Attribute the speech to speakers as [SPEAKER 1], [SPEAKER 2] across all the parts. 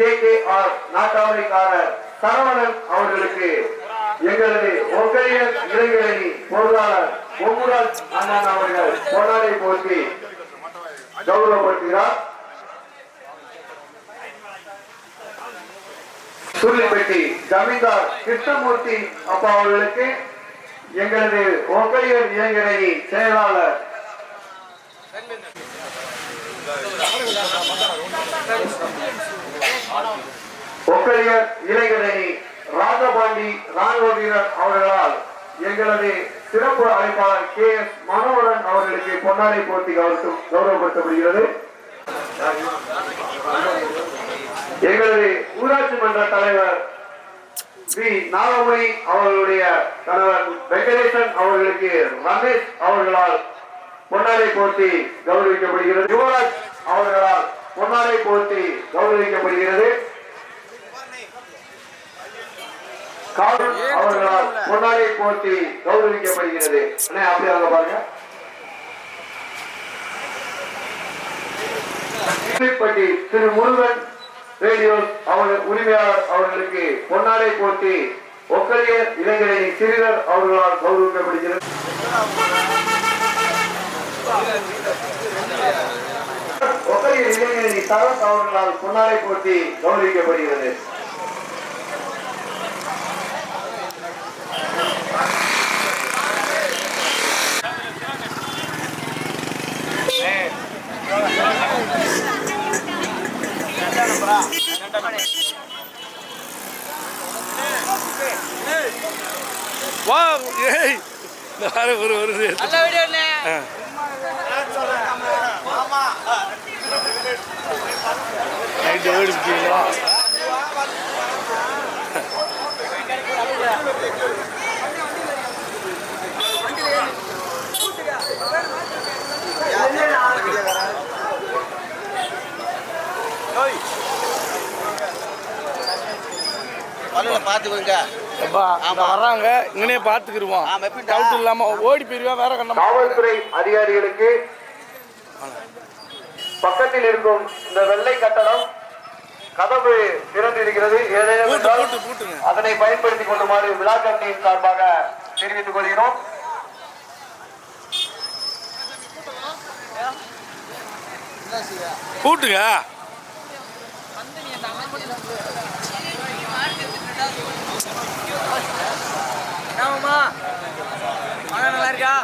[SPEAKER 1] K K R நாட்டாமைக்காரர் சரவணன் அவர்களுக்கு எங்களது ஒக்கையர் இளைஞரணி பொருளாளர் பொங்குராஜ் அண்ணன் அவர்கள் பொன்னாடை போட்டி கௌரவப்படுத்துகிறார் சுருளிப்பட்டி ஜமீன்தார் கிருஷ்ணமூர்த்தி அப்பா அவர்களுக்கு எங்களது ஒங்கையர் இளைஞரணி செயலாளர் Thank you. ஒக்கையர் இளைஞரணி ராஜபாண்டி ராணுவ வீரர் அவர்களால் எங்களது சிறப்பு அழைப்பாளர் கே எஸ் மனோகரன் அவர்களுக்கு பொன்னாடை போட்டி கௌரவ- கௌரவப்படுத்தப்படுகிறது. எங்களது ஊராட்சி மன்ற தலைவர் ஸ்ரீ நாகமணி அவர்களுடைய கணவர் வெங்கடேசன் அவர்களுக்கு ரமேஷ் அவர்களால் பொன்னாடை போட்டி கௌரவிக்கப்படுகிறது. யுவராஜ் அவர்களால் கௌரவிக்கப்படுகிறது. அவர்களால் பொன்னாடை போட்டி கௌரவிக்கப்படுகிறது. அப்படியே அவங்க பாருங்க. பட்டி திரு முருகன் ரேடியோ அவர்கள் உரிமையாளர் அவர்களுக்கு பொன்னாடை போட்டி ஒக்கலியர் இளைஞரணி சிறுவர் அவர்களால் கௌரவிக்கப்படுகிறது. ஒக்கலியர் இளைஞரணி சரத் அவர்களால் பொன்னாடை போட்டி கௌரவிக்கப்படுகிறது.
[SPEAKER 2] வா ஏய் ஒரு வருது
[SPEAKER 3] நல்ல வீடியோ
[SPEAKER 2] நைட்டு ஓடி பிடிச்சிங்களா
[SPEAKER 3] பாத்துக்கோங்க
[SPEAKER 2] வர்றாங்க இங்கனே
[SPEAKER 3] எப்படிடா?
[SPEAKER 2] டவுட் இல்லாம ஓடி போயிருவா வேற கண்ணமா
[SPEAKER 1] காவல்துறை அதிகாரிகளுக்கு பக்கத்தில் இருக்கும் இந்த வெள்ளை கட்டடம் கதவு திறந்திருக்கிறது. ஏதேனும் அதனை பயன்படுத்திக் கொள்ளுமாறு விழா கமிட்டியின் சார்பாக தெரிவித்துக் கொள்கிறோம்.
[SPEAKER 3] மழை நல்லா இருக்கா?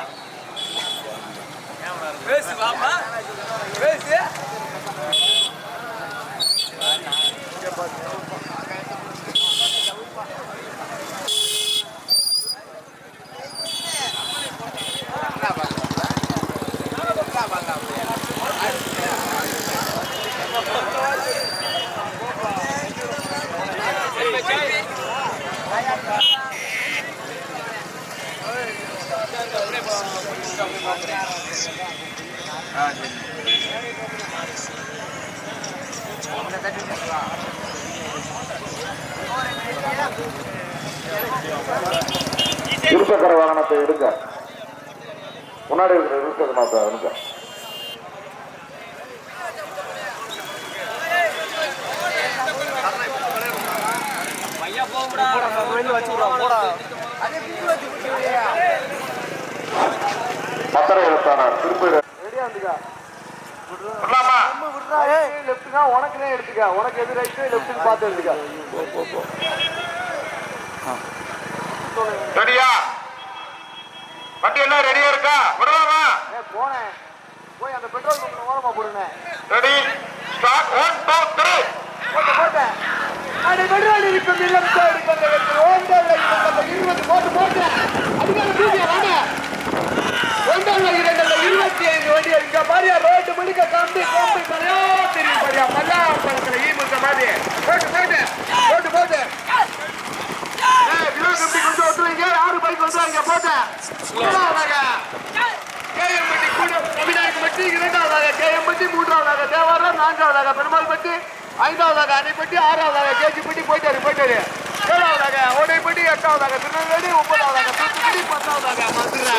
[SPEAKER 3] பேசு வாமா பேசு.
[SPEAKER 1] But இருசக்கர வாகனத்தை எடுங்க. முன்னாடி இருக்கிற இருசக்கர வாகனத்தை எடுங்க. பத்திர எழுத்தாளர். திருப்பதி லெப்ட்னா உனக்குனே எடுத்துக்க. உனக்கு எது ரைட்டு லெப்ட்னு பார்த்து எடுத்துக்க.
[SPEAKER 4] ரெடியா? வண்டி எல்லாம் ரெடியா இருக்கா? விடலாமா?
[SPEAKER 1] ஏ போனேன். போய் அந்த பெட்ரோல் பங்க்ல ஓரமா போடுங்க
[SPEAKER 4] ready start one two three
[SPEAKER 1] போட்டு போட்டேன். அடி பெட்ரோல் இருக்கும் இல்லம் தேடி கொண்டதற்கு ஓண்டல்ல இருந்த இருபது போட்டு போட்டேன். அதுக்கான தூக்கியா வாங்க இரண்டல்ல இருபத்தி ஐந்து வண்டி இங்க பாரியா? ரோட்டு முழுக்க கம்பி கம்பி பழையா தெரியும் பாரியா மல்லா பழத்துல ஈ மாதிரி போட்டு போட்டு போட்டு போட்டு. ஏய் வினோ கம்பி கொஞ்சம் யாரு பைக் வந்துவாங்க போட்டேன் கேஎம்பட்டி கூட தமிழ்நாட்டுப்பட்டி இரண்டாவதாக கேஎம்பட்டி மூன்றாவதாக தேவாரம் நான்காவதாக பெருமாள்பட்டி ஐந்தாவதாக அணைப்பட்டி ஆறாவதாக கேஜிப்பட்டி போயிட்டாரு போயிட்டாரு ஏழாவதாக ஓடைப்பட்டி எட்டாவதாக திருநெல்வேலி ஒன்பதாவதாக தூத்துக்குடி பத்தாவதாக மதுரை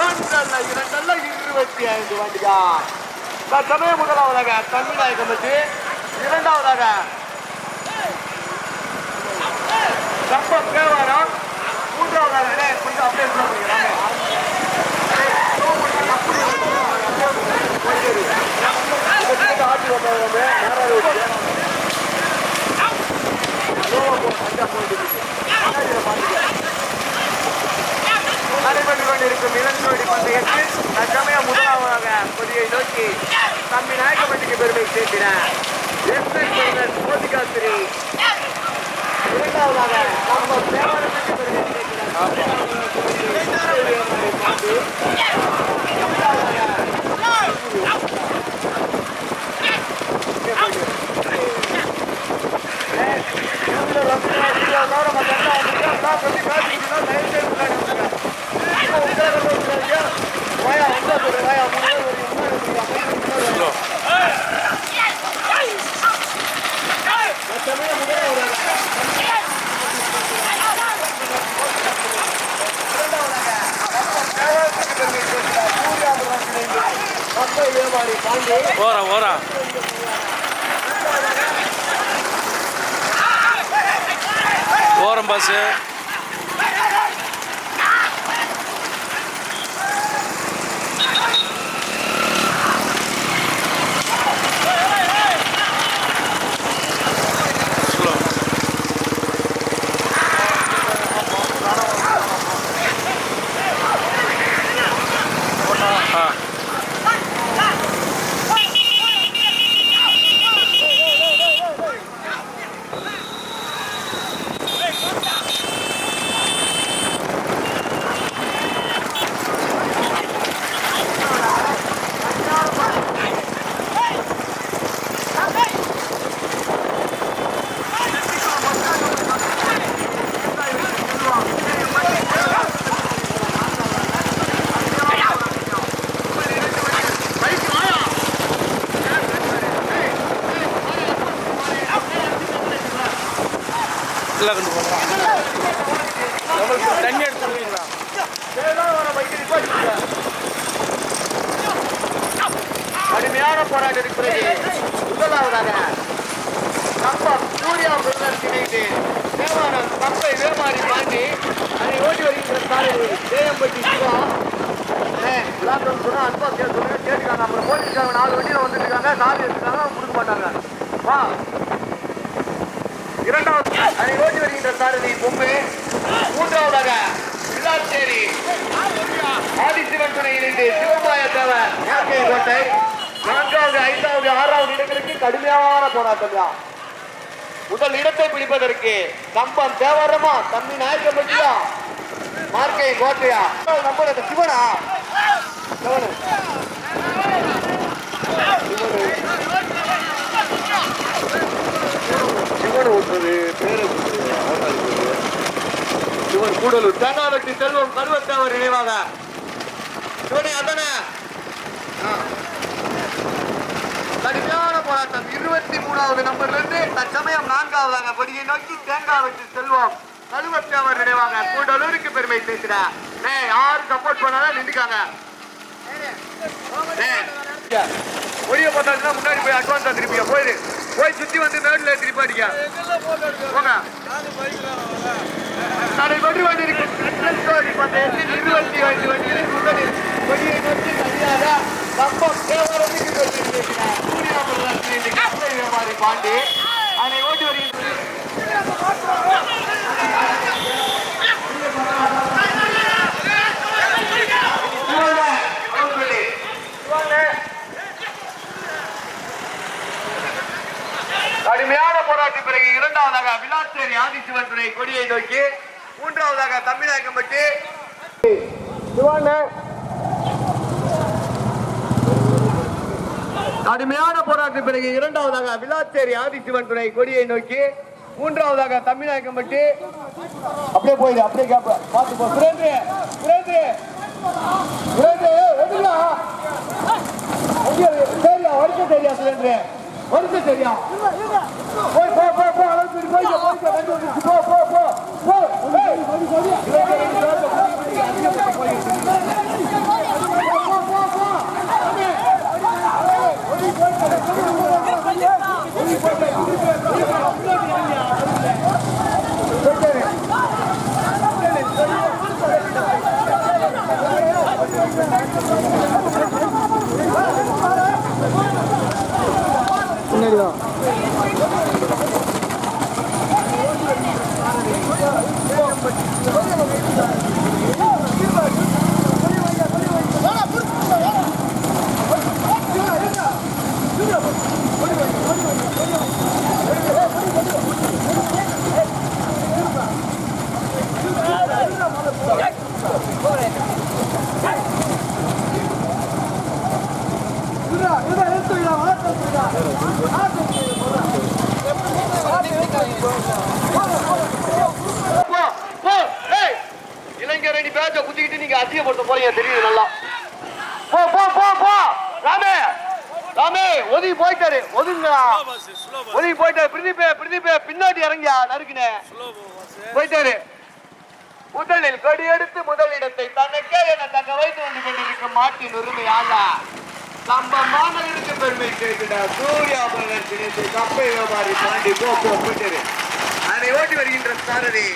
[SPEAKER 1] ஒன்றல்ல இரண்டல்ல இருபத்தி ஐந்து வண்டியா தற்சமய முதலாவதாக தமிழ்நாயகம்பட்டி இரண்டாவதாக கம்பம் தேவாரம் மூன்றாவதாக கொஞ்சம் அப்படியே slow பண்ணிக்கலாமே. அண்ணே, slow நடைபெற்று கொண்டிருக்கும் இளஞ்சோடி பந்தயத்தில் தற்சமயம் முதலாவதாக பொதியை நோக்கி தம்பி நாயக்கமட்டிக்கு பெருமை சேர்த்தின எஸ்என் மோதிகாசிரி இரண்டாவதாக நம்ம தேவாரத்துக்கு பெருமை பாண்டி
[SPEAKER 2] ஓரா ஓரா ஓரம் எல்லாம் கொண்டு போகலாம். தண்ணி எடுத்துருவீங்களா?
[SPEAKER 1] கடுமையான போராட்டம் இருக்கிறது முதலாவதாக கம்பம் சூர்யா பிரதர் இணைந்து தேவாரம் கம்பை வேமாறி தாண்டி அதை ஓடி வருகின்ற சாலையில் தேயம்பட்டி சிவா. லாக்டவுன் சொன்னா அன்பா கேட்டு கேட்டுக்காங்க. அப்புறம் போலீஸ்காரங்க நாலு வண்டியில வந்துட்டு இருக்காங்க. நாலு எடுத்துக்காங்க கொடுக்க மாட்டாங்க. வா. இரண்டாவது அதை வருகின்ற சாரதி பொம்மை. மூன்றாவதாக வில்லாச்சேரி ஆதிசிவன் துணை இணைந்து சிவபாய தேவர் இயற்கை கோட்டை. நான்காவது ஐந்தாவது ஆறாவது இடங்களுக்கு கடுமையான போராட்டம் தான். முதல் இடத்தை பிடிப்பதற்கு கம்பம் தேவாரமா தம்பி நாயக்கப்பட்டியா மார்க்கை கோட்டையா. நம்ம சிவனா? சிவனு. சுவர் ஒருத்தர் பேரை சுவர் கூடலூர் தன்னாரட்டி செல்வம் கருவத்தவர் நினைவாக. சிவனே அதானே ஆ. கடுமையான போராட்டம். இருபத்தி மூணாவது நம்பர்ல இருந்து தற்சமயம் நான்காவதாக படியை நோக்கி தேங்காய் வெட்டி செல்வம் அவர் நினைவாங்க கூடலூருக்கு பெருமை சேர்க்கிறார் ஏய் யாரு சப்போர்ட் பண்ணாலும் நின்றுக்காங்க. ஒளிய போட்டாச்சுன்னா முன்னாடி போய் அட்வான்ஸாக திருப்பிங்க போயிரு. போய் சுத்தி வந்து மேடில் திருப்பி போங்க. நாளை கொண்டிருக்கும் வண்டி இருபத்தி ஐந்து வண்டிகளில் முதலில் கொடியை நோக்கி தனியாக கம்பம் தேவரத்துக்கு கொண்டிருக்கிறார் வியாபாரி பாண்டி அதை ஓட்டி வருகின்ற சிவங்க, அருள்பள்ளி. சிவங்க. கடுமையான துறை இரண்டாவதாக விளாச்சேரி ஆதிசிவன் கொடியை நோக்கி மூன்றாவதாக தமிழகம்பட்டி கடுமையான போராட்டம் பிறகு இரண்டாவதாக விளாச்சேரி ஆதிசிவன் துறை கொடியை நோக்கி மூன்றாவதாக தமிழகம்பட்டி அப்படியே போயிடு அப்படியே கேப்ப. சுரேந்திர சுரேந்திர. சுரேந்திர தெரியா வரிக்க தெரியா சுரேந்திர? வரிக்க தெரியா போய் போய் கண்டு வந்துச்சு போ போ போ போ ஏய், இருபத்தி ரெண்டு நிமிஷம் அதிகப்பட்டு போயிடுச்சு. சரி, சரி. போ, போ, ஏய், இளைஞர் அணி பேச்ச குத்திக்கிட்டு நீங்க அசிங்கப்படுத்த போறீங்க தெரியுது நல்லா போ போ போ போ ராமே ராமே ஒதுங்கி போயிட்டாரு ஒதுங்கடா
[SPEAKER 2] பஸ் ஸ்லோ பஸ்
[SPEAKER 1] ஒதுங்கி போயிட்டாரு. பிரதீப் பிரதீப் பின்னாடி இறங்கியா நறுக்குனே? போயிட்டாரு. முதலில் கொடி எடுத்து முதலிடத்தை தனக்கே என தக்க வைத்து வந்து கொண்டிருக்கும் மாட்டின் உரிமை ஆளா? பெருமை சூர்யா கப்பை வியாபாரி பாண்டி போயிட்டாரு அதை ஓட்டி வருகின்ற சாரதி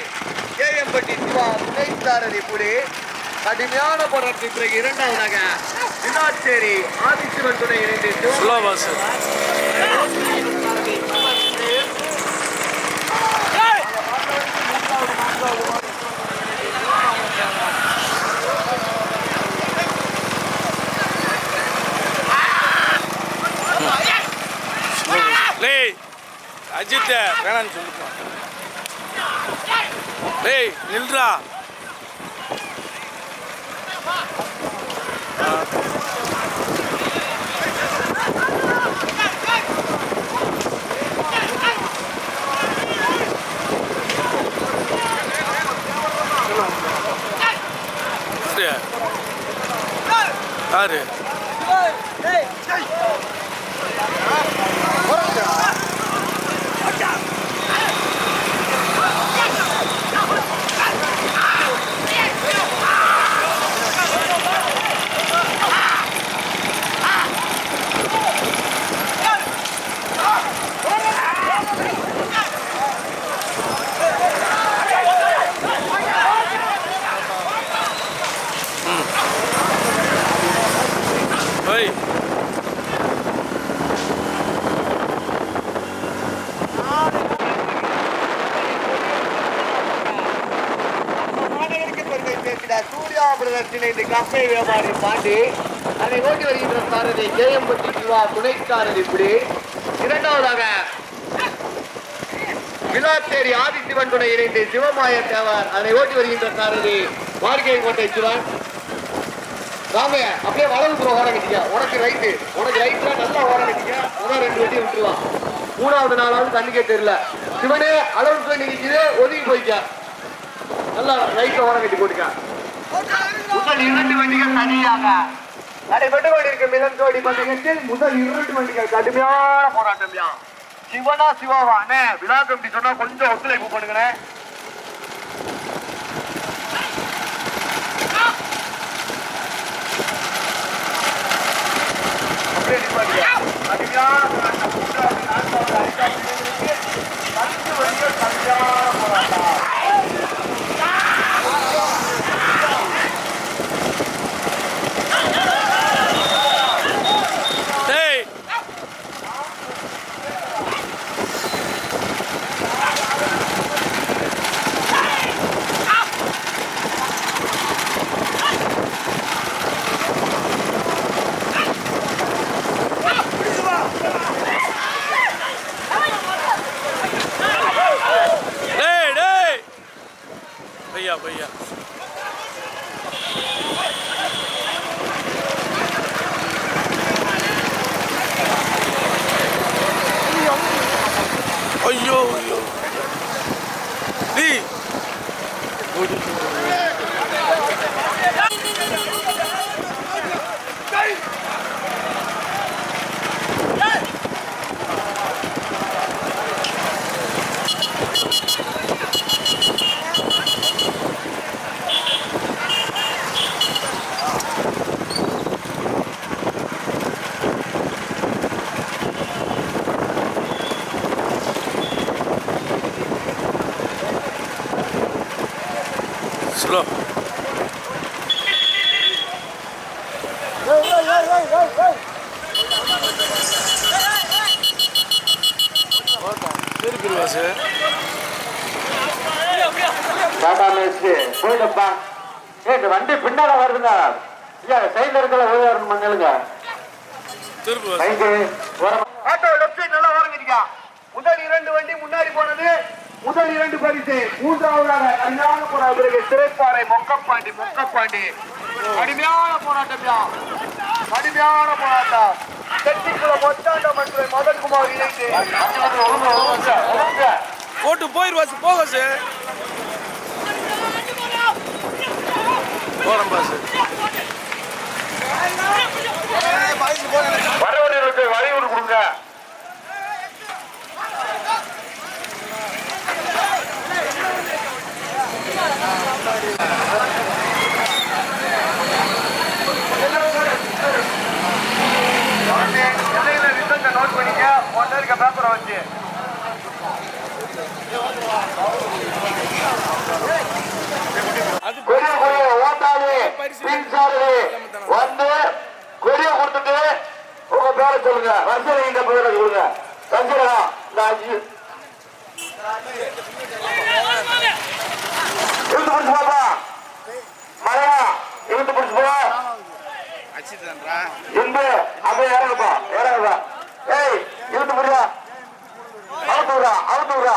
[SPEAKER 1] கேஎம்பட்டி சிவா துணை சாரதி புடி கடுமையான போராட்டத்தின் பிறகு இரண்டாவதாக வினாச்சேரி ஆதிசிவன் துணை இணைந்து
[SPEAKER 2] ஸ்லோ பஸ் யாரு ஓய்
[SPEAKER 1] மாநகருக்கு பெருமை சேர்க்கிறார் சூர்யா கஃபே வியாபாரி பாண்டி அதை ஓட்டி வருகின்ற சாரதி ஜெயம்பட்டி சிவா துணை சாரதி இப்படி. இரண்டாவதாக விழாத்தேரி ஆதிசிவன் துணை இணைந்து சிவமாய தேவர் அதை ஓட்டி வருகின்ற சாரதி வாழ்க்கை கோட்டை சிவன். ராமைய அப்படியே வலது புறம் ஓரம் கட்டிக்க. உனக்கு ரைட்டு உனக்கு ரைட்ல நல்லா ஓரம் கட்டிக்க. முதல் ரெண்டு வட்டி விட்டுருவான். மூணாவது நாளாவது கண்ணுக்கே தெரியல. சிவனே அளவுக்கு போய் நிற்கிது ஒதுங்கி போய்க்க. நல்லா ரைட்ல ஓரம் கட்டி போட்டுக்க. முதல் இரண்டு வண்டிகள் தனியாக நடைபெற்று கொண்டிருக்கும் மிதன் ஜோடி பந்தயத்தில் முதல் இரண்டு வண்டிகள் கடுமையான போராட்டம் யா சிவனா சிவாவா விழா கமிட்டி சொன்னா கொஞ்சம் ஒத்துழைப்பு பண்ணுங்கண்ணே அப்படியே நிப்பாட்டுங்க. கடுமையான போராட்டம். மூன்றாவது, நான்காவது, ஐந்தாவது இடங்களுக்கு பத்து வண்டிகள் கடுமையான போராட்டம்
[SPEAKER 2] டேய் டேய் டேய் வாசு
[SPEAKER 1] டாடா மேஸ்திரி போயிடுப்பா. இந்த வண்டி பின்னால வருதுங்க. ஐயா சைடுல இருக்கிற ஓய்வு மங்களுங்க
[SPEAKER 2] திருப்பி வாசு
[SPEAKER 1] ரைட்டு ஆட்டோ லெஃப்ட் சைடு நல்லா ஓரங்கிருக்கா முதல் இரண்டு வண்டி முன்னாடி போனது முதல் இரண்டு பரிசு. மூன்றாவதாக கல்யாண போன பிறகு சிறைப்பாறை மொக்கப்பாண்டி மொக்கப்பாண்டி. கடுமையான போராட்டம் கடுமையான போராட்டம். செட்டிக்குள மொத்தாண்ட மற்றும் மதன்குமார் இணைந்து.
[SPEAKER 2] போட்டு போயிரு வாசு போ வாசு. போறேன் பாசு
[SPEAKER 4] வரவர்களுக்கு வழிவுறு கொடுங்க.
[SPEAKER 1] இடையில நோட் பண்ணிக்க. ஒன்னு இருக்க பேப்பரை வச்சு. வந்து கொரிய கொடுத்துட்டு உங்க பேரை சொல்லுங்க. ரசனை இந்த பேரை கொடுங்க சஞ்சனா இந்த அஞ்சு. இழுத்து பிடிச்சு பாப்பா. மழையா இழுத்து பிடிச்சு போ. இன்பு அப்படியே இறங்க ஏய் இழுத்து முடியா அவுத்து விடுறா அவுத்து விடுறா